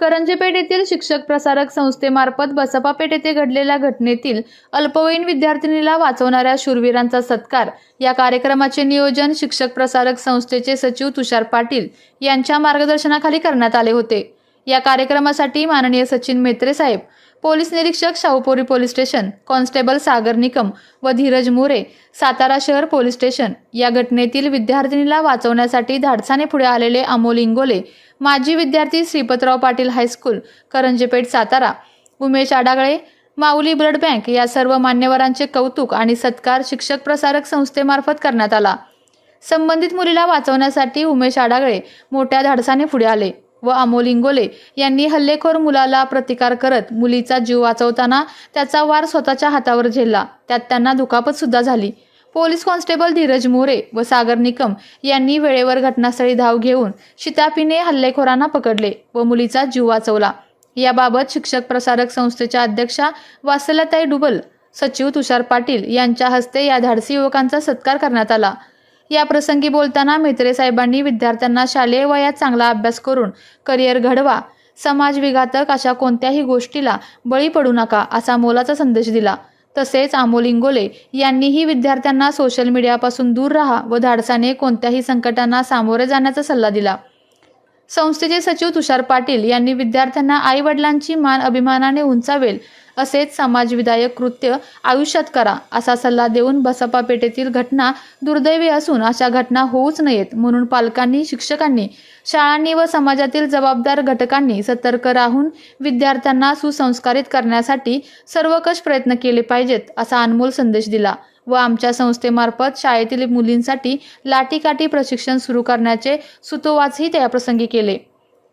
करंजेपेठ येथील शिक्षक प्रसारक संस्थेमार्फत बसपा पेठ येथे घडलेल्या घटनेतील अल्पवयीन विद्यार्थिनीला वाचवणाऱ्या शूरवीरांचा सत्कार. या कार्यक्रमाचे नियोजन शिक्षक प्रसारक संस्थेचे सचिव तुषार पाटील यांच्या मार्गदर्शनाखाली करण्यात आले होते. या कार्यक्रमासाठी माननीय सचिन मेत्रे साहेब पोलीस निरीक्षक Shahupuri police station constable Sagar Nikam व धीरज मोरे सातारा शहर पोलीस स्टेशन या घटनेतील विद्यार्थिनीला वाचवण्यासाठी धाडसाने पुढे आलेले अमोल इंगोले माजी विद्यार्थी Shripatrao Patil high school Karanjepeth Satara Umesh Adagale Mauli blood bank या सर्व मान्यवरांचे कौतुक आणि सत्कार शिक्षक प्रसारक संस्थेमार्फत करण्यात आला. संबंधित मुलीला वाचवण्यासाठी उमेश आडागळे मोठ्या धाडसाने पुढे आले. व अमोल इंगोले यांनी हल्लेखोर मुलाला प्रतिकार करत मुलीचा जीव वाचवताना त्याचा वार स्वतःच्या हातावर झेलला. त्यात त्यांना दुखापत सुद्धा झाली. पोलीस कॉन्स्टेबल धीरज मोरे व सागर निकम यांनी वेळेवर घटनास्थळी धाव घेऊन शितापीने हल्लेखोरांना पकडले व मुलीचा जीव वाचवला. याबाबत शिक्षक प्रसारक संस्थेच्या अध्यक्षा वासलताई डुबल सचिव तुषार पाटील यांच्या हस्ते या धाडसी युवकांचा सत्कार करण्यात आला. या प्रसंगी बोलताना मेत्रे साहेबांनी विद्यार्थ्यांना शालेय वयात चांगला अभ्यास करून करिअर घडवा. समाज विघातक अशा कोणत्याही गोष्टीला बळी पडू नका असा मोलाचा संदेश दिला. तसेच अमोल इंगोले यांनीही विद्यार्थ्यांना सोशल मीडियापासून दूर राहा व धाडसाने कोणत्याही संकटांना सामोरे जाण्याचा सल्ला दिला. संस्थेचे सचिव तुषार पाटील यांनी विद्यार्थ्यांना आईवडिलांची मान अभिमानाने उंचावेल असेच समाजविधायक कृत्य आयुष्यात करा असा सल्ला देऊन बसपा पेठेतील घटना दुर्दैवी असून अशा घटना होऊच नयेत म्हणून पालकांनी शिक्षकांनी शाळांनी व समाजातील जबाबदार घटकांनी सतर्क राहून विद्यार्थ्यांना सुसंस्कारित करण्यासाठी सर्वकष प्रयत्न केले पाहिजेत असा अनमोल संदेश दिला व आमच्या संस्थेमार्फत शाळेतील मुलींसाठी लाठीकाठी प्रशिक्षण सुरू करण्याचे सुतोवाचही त्याप्रसंगी केले.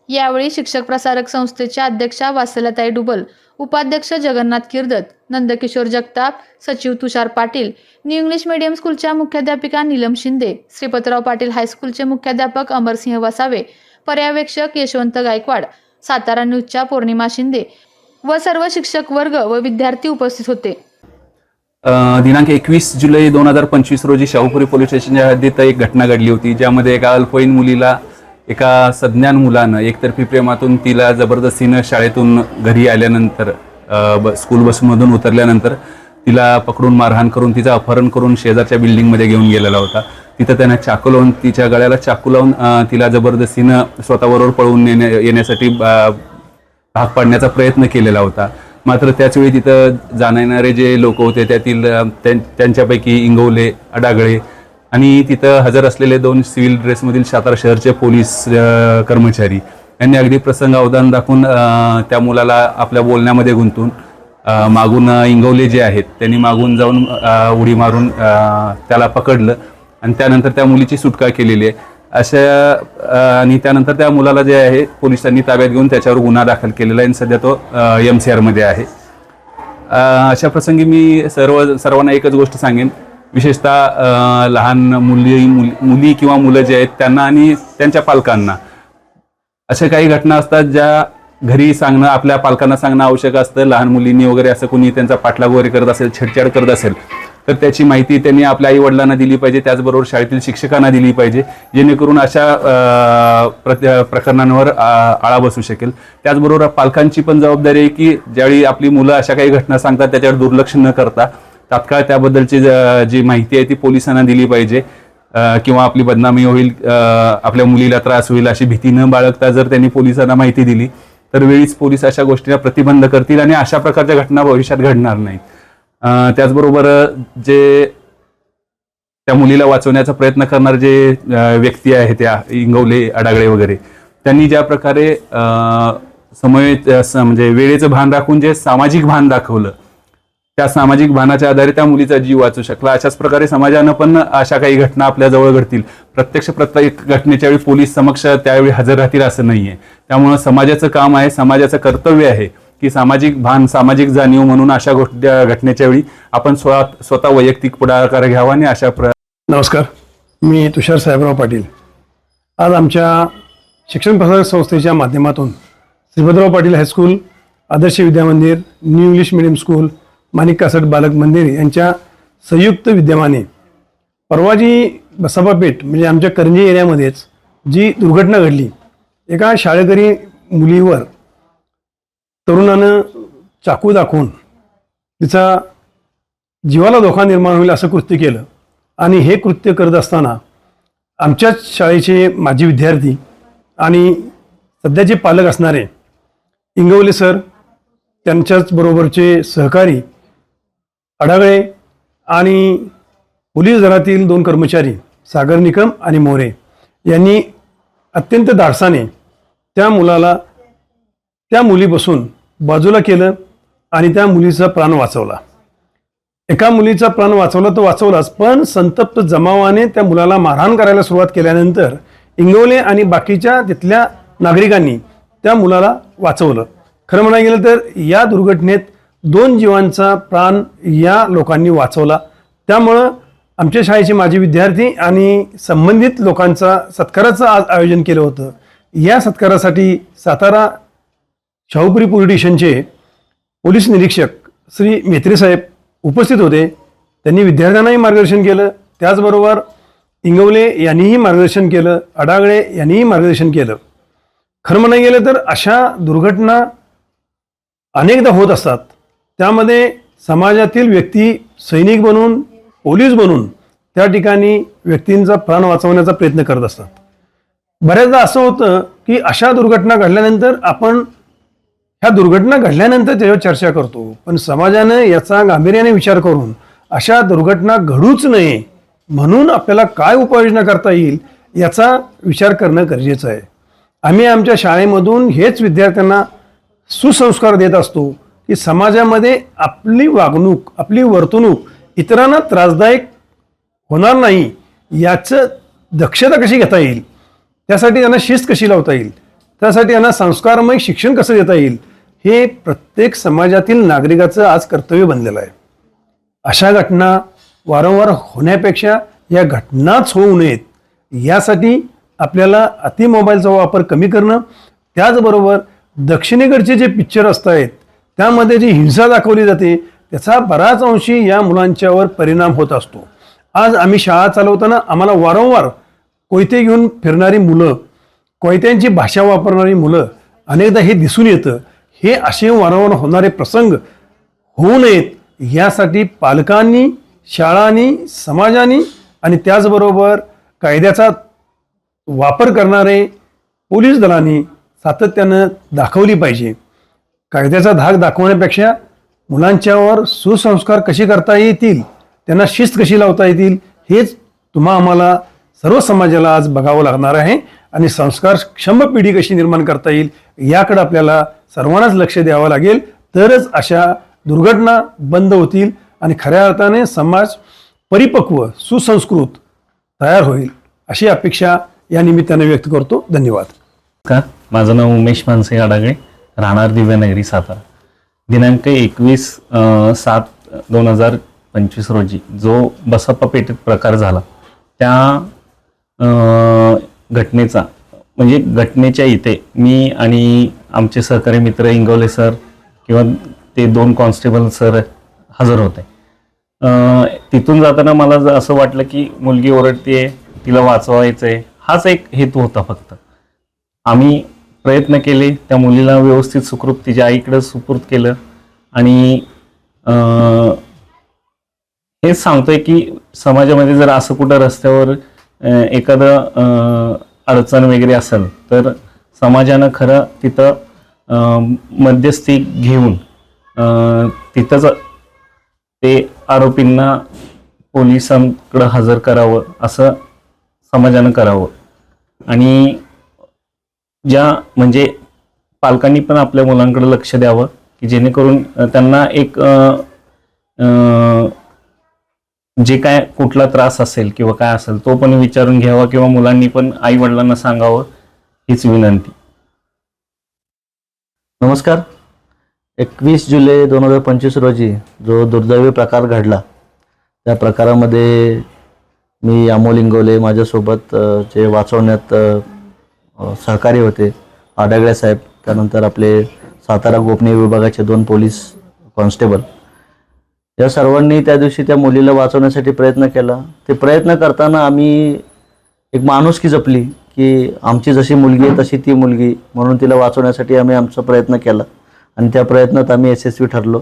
यावेळी शिक्षक प्रसारक संस्थेच्या अध्यक्षा वासलताई डुबल उपाध्यक्ष जगन्नाथ किर्दत नंदकिशोर जगताप सचिव Tushar Patil new English medium स्कूलच्या मुख्याध्यापिका नीलम शिंदे श्रीपतराव पाटील हायस्कूलचे मुख्याध्यापक अमरसिंह वसावे पर्यवेक्षक यशवंत गायकवाड सातारा न्यूजच्या पौर्णिमा शिंदे व सर्व शिक्षक वर्ग व विद्यार्थी उपस्थित होते. दिनांक एकवीस जुलै दोन हजार पंचवीस रोजी शाहूपुरी पोलीस स्टेशनच्या हद्दीत एक घटना घडली होती ज्यामध्ये एका अल्पवयीन मुलीला एका सज्ञान मुलानं एकतर्फी प्रेमातून तिला जबरदस्तीनं शाळेतून घरी आल्यानंतर ब- स्कूल बसमधून उतरल्यानंतर तिला पकडून मारहाण करून तिचं अपहरण करून शेजारच्या बिल्डिंगमध्ये घेऊन गेलेला होता. तिथं त्यानं चाकू लावून तिच्या गळ्याला चाकू लावून तिला जबरदस्तीनं स्वतःबरोबर पळवून नेण्या येण्यासाठी भाग पाडण्याचा प्रयत्न केलेला होता. मात्र त्याचवेळी तिथं जाणणारे जे लोक होते त्यातील त्यां- त्यांच्यापैकी इंगवले अडागळे आणि तिथं हजर असलेले दोन सिव्हिल ड्रेसमधील सातारा शहरचे पोलीस कर्मचारी यांनी अगदी प्रसंग अवधान दाखवून त्या मुलाला आपल्या बोलण्यामध्ये गुंतून मागून इंगवले जे आहेत त्यांनी मागून जाऊन उडी मारून त्याला पकडलं आणि त्यानंतर त्या मुलीची सुटका केलेली आहे. अशा आणि त्यानंतर त्या मुलाला जे आहे पोलिसांनी ताब्यात घेऊन त्याच्यावर गुन्हा दाखल केलेला आहे आणि सध्या तो एम सी आरमध्ये आहे. अशा प्रसंगी मी सर्व सर्वांना एकच गोष्ट सांगेन. विशेषतः लहान मुली मुली- मुली किंवा मुलं जे आहेत त्यांना आणि त्यांच्या पालकांना. अशा काही घटना असतात ज्या घरी सांगणं आपल्या पालकांना सांगणं आवश्यक असतं. लहान मुलींनी वगैरे असं कोणी त्यांचा पाठलाग वगैरे करत असेल छेडछाड करत असेल तर त्याची माहिती त्यांनी आपल्या आई वडिलांना दिली पाहिजे. त्याचबरोबर शाळेतील शिक्षकांना दिली पाहिजे जेणेकरून अशा प्रत- प्रकरणांवर आळा बसू शकेल. त्याचबरोबर पालकांची पण जबाबदारी आहे की ज्यावेळी आपली मुलं अशा काही घटना सांगतात त्याच्यावर दुर्लक्ष न करता तात्काळ त्याबद्दलची ज- जी माहिती आहे ती पोलिसांना दिली पाहिजे. किंवा आपली बदनामी होईल आपल्या मुलीला त्रास होईल अशी भीती न बाळगता जर त्यांनी पोलिसांना माहिती दिली तर वेळीच पोलीस अशा गोष्टीला प्रतिबंध करतील आणि अशा प्रकारच्या घटना भविष्यात घडणार नाहीत. त्याचबरोबर जे त्या मुलीला वाचवण्याचा प्रयत्न करणारे जे व्यक्ती आहेत त्या इंगवले अडागळे वगैरे त्यांनी ज्या प्रकारे अ, समय म्हणजे वेळेचं भान राखून जे सामाजिक भान दाखवलं त्या सामाजिक भानाच्या आधारे त्या मुलीचा जीव वाचू शकला. अशाच प्रकारे समाजानं पण अशा काही घटना आपल्याजवळ घडतील. प्रत्यक्ष प्रत्येक घटनेच्या वेळी पोलीस समक्ष त्यावेळी हजर राहतील असं नाहीये. त्यामुळं समाजाचं काम आहे समाजाचं कर्तव्य आहे की सामाजिक भान सामाजिक जाणीव म्हणून अशा गोष्टी घटनेच्या वेळी आपण स्वतः स्वतः वैयक्तिक पुढाकार घ्यावा आणि अशा प्र नमस्कार. मी तुषार साहेबराव पाटील. आज आमच्या शिक्षण प्रसारक संस्थेच्या माध्यमातून Shribhadrarao Patil high school Adarsh Vidyamandir new English medium school Manik Kasat Balak Mandir यांच्या संयुक्त विद्यमाने परवा जी म्हणजे आमच्या करंजी एरियामध्येच जी दुर्घटना घडली एका शाळेकरी मुलीवर तरुणानं चाकू दाखवून तिचा जीवाला धोका निर्माण होईल असं कृत्य केलं. आणि हे कृत्य करत असताना आमच्याच शाळेचे माजी विद्यार्थी आणि सध्याचे पालक असणारे इंगवले सर त्यांच्याच बरोबरचे सहकारी अडागळे आणि पोलीस दलातील दोन कर्मचारी सागर निकम आणि मोरे यांनी अत्यंत धाडसाने त्या मुलाला त्या मुलीपासून बाजूला केलं आणि त्या मुलीचा प्राण वाचवला. एका मुलीचा प्राण वाचवला तो वाचवलाच पण संतप्त जमावाने त्या मुलाला मारहाण करायला सुरुवात केल्यानंतर इंगवले आणि बाकीच्या तिथल्या नागरिकांनी त्या मुलाला वाचवलं. खरं म्हणायला गेलं तर या दुर्घटनेत दोन जीवांचा प्राण या लोकांनी वाचवला. त्यामुळं आमच्या शाळेचे माजी विद्यार्थी आणि संबंधित लोकांचा सत्काराचं आज आयोजन केलं होतं. या सत्कारासाठी सातारा शाहूपुरी पोलीस स्टेशनचे पोलीस निरीक्षक श्री मेत्रे साहेब उपस्थित होते. त्यांनी विद्यार्थ्यांनाही मार्गदर्शन केलं. त्याचबरोबर इंगवले यांनीही मार्गदर्शन केलं. अडागळे यांनीही मार्गदर्शन केलं. खरं म्हणायला गेलं तर अशा दुर्घटना अनेकदा होत असतात. त्यामध्ये समाजातील व्यक्ती सैनिक बनून पोलीस बनून त्या ठिकाणी व्यक्तींचा प्राण वाचवण्याचा प्रयत्न करत असतात. बऱ्याचदा असं होतं की अशा दुर्घटना घडल्यानंतर आपण ह्या दुर्घटना घडल्यानंतर त्याच्यावर चर्चा करतो. पण समाजानं याचा गांभीर्याने विचार करून अशा दुर्घटना घडूच नये म्हणून आपल्याला काय उपाययोजना करता येईल याचा विचार करणं गरजेचं आहे. आम्ही आमच्या शाळेमधून हेच विद्यार्थ्यांना सुसंस्कार देत असतो. की समाजामध्ये आपली वागणूक आपली वर्तणूक इतरांना त्रासदायक होणार नाही याचं दक्षता कशी घेता येईल? त्यासाठी त्यांना शिस्त कशी लावता येईल? त्यासाठी त्यांना संस्कारमय शिक्षण कसं देता येईल? हे प्रत्येक समाजातील नागरिकाचं आज कर्तव्य बनलेलं आहे. अशा घटना वारंवार होण्यापेक्षा या घटनाच होऊ नयेत. यासाठी आपल्याला अतिमोबाईलचा वापर कमी करणं त्याचबरोबर दक्षिणेकडचे जे पिक्चर असत आहेत त्यामध्ये जी हिंसा दाखवली जाते त्याचा बराच अंशी या मुलांच्यावर परिणाम होत असतो. आज आम्ही शाळा चालवताना आम्हाला वारंवार कोयते घेऊन फिरणारी मुलं कोयत्यांची भाषा वापरणारी मुलं अनेकदा हे दिसून येतं. हे असे वारंवार होणारे प्रसंग होऊ नयेत यासाठी पालकांनी शाळांनी समाजाने आणि त्याचबरोबर कायद्याचा वापर करणारे पोलीस दलांनी सातत्यानं दाखवली पाहिजे. कायद्याचा धाक दाखवण्यापेक्षा मुलांच्यावर सुसंस्कार कसे करता येतील त्यांना शिस्त कशी लावता येतील हेच तुम्हा आम्हाला सर्व समाजाला आज बघावं लागणार आहे. आणि संस्कार क्षम पिढी कशी निर्माण करता येईल याकडे आपल्याला सर्वांनाच लक्ष द्यावं लागेल. तरच अशा दुर्घटना बंद होतील आणि खऱ्या अर्थाने समाज परिपक्व सुसंस्कृत तयार होईल अशी अपेक्षा या निमित्ताने व्यक्त करतो. धन्यवाद. का माझं नाव उमेश मानसिंग अडागळे राहणार दिव्यनगरी सातारा. दिनांक एकवीस सात दोन हजार पंचवीस रोजी जो बसप्पा पेठेत प्रकार झाला त्या घटनेचा म्हणजे घटनेच्या इथे मी आणि आमचे सहकारी मित्र इंगवले सर किंवा ते दोन कॉन्स्टेबल सर हजर होते. तिथून जाताना मला असं वाटलं की मुलगी ओरडते तिला वाचवायचं आहे हाच एक हेतू होता फक्त. आम्ही प्रयत्न केले. त्या मुलीला व्यवस्थित सुखरूप तिच्या आईकडे सुपूर्द केलं. आणि हेच सांगतोय की समाजामध्ये जर असं कुठं रस्त्यावर एखादं अडचण वगैरे असेल तर समाजानं खरं तिथं मध्यस्थी घेऊन तिथंच ते आरोपींना पोलिसांकडं हजर करावं असं समाजानं करावं. आणि ज्या म्हणजे पालकांनी पण आपल्या मुलांकडे लक्ष द्यावं की जेणेकरून त्यांना एक जे काय कुठला त्रास असेल किंवा काय असेल तो पण विचारून घ्यावा किंवा मुलांनी पण आई वडिलांना सांगावं हीच विनंती. नमस्कार. एकवीस जुलै दोन हजार पंचवीस रोजी जो दुर्दैवी प्रकार घडला त्या प्रकारामध्ये मी अमोल इंगोले माझ्यासोबत जे वाचवण्यात सहकारी होते. आडागळे साहेब. त्यानंतर आपले सातारा गोपनीय विभागाचे दोन पोलीस कॉन्स्टेबल. या सर्वांनी त्या दिवशी त्या मुलीला वाचवण्यासाठी प्रयत्न केला. ते प्रयत्न करताना आम्ही एक माणुसकी जपली की आमची जशी मुलगी आहे तशी ती मुलगी. म्हणून तिला वाचवण्यासाठी आम्ही आमचा प्रयत्न केला. आणि त्या प्रयत्नात आम्ही यशस्वी ठरलो.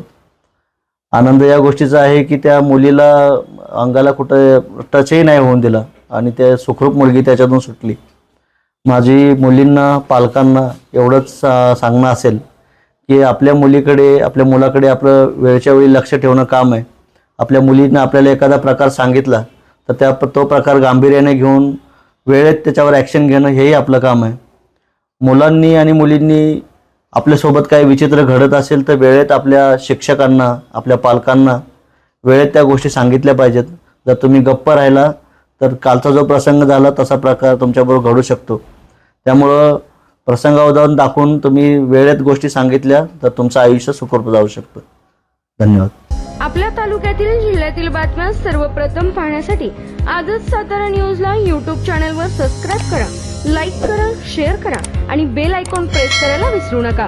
आनंद या गोष्टीचा आहे की त्या मुलीला अंगाला कुठं टचही नाही होऊन दिला. आणि त्या सुखरूप मुलगी त्याच्यातून सुटली. माझी मुलींना पालकांना एवढंच सा सांगणं असेल की आपल्या मुलीकडे आपल्या मुलाकडे आपलं वेळच्या वेळी लक्ष ठेवणं काम आहे. आपल्या मुलींना आपल्याला एखादा प्रकार सांगितला तर त्या तो प्रकार गांभीर्याने घेऊन वेळेत त्याच्यावर ॲक्शन घेणं हेही आपलं काम आहे. मुलांनी आणि मुलींनी आपल्यासोबत काही विचित्र घडत असेल तर वेळेत आपल्या शिक्षकांना आपल्या पालकांना वेळेत त्या गोष्टी सांगितल्या पाहिजेत. जर तुम्ही गप्प राहिला तर कालचा जो प्रसंग झाला तसा प्रकार तुमच्याबरोबर घडू शकतो. त्यामुळं प्रसंगावधान दाखवून तुम्ही वेळेत गोष्टी सांगितल्या तर तुमचं आयुष्य सुखरूप जाऊ शकतं. धन्यवाद. आपल्या तालुक्यातील जिल्ह्यातील बातम्या सर्वप्रथम पाहण्यासाठी आजच सातारा न्यूजला यूट्यूब चॅनलवर सबस्क्राईब करा लाईक करा शेअर करा आणि बेल आयकॉन प्रेस करायला विसरू नका.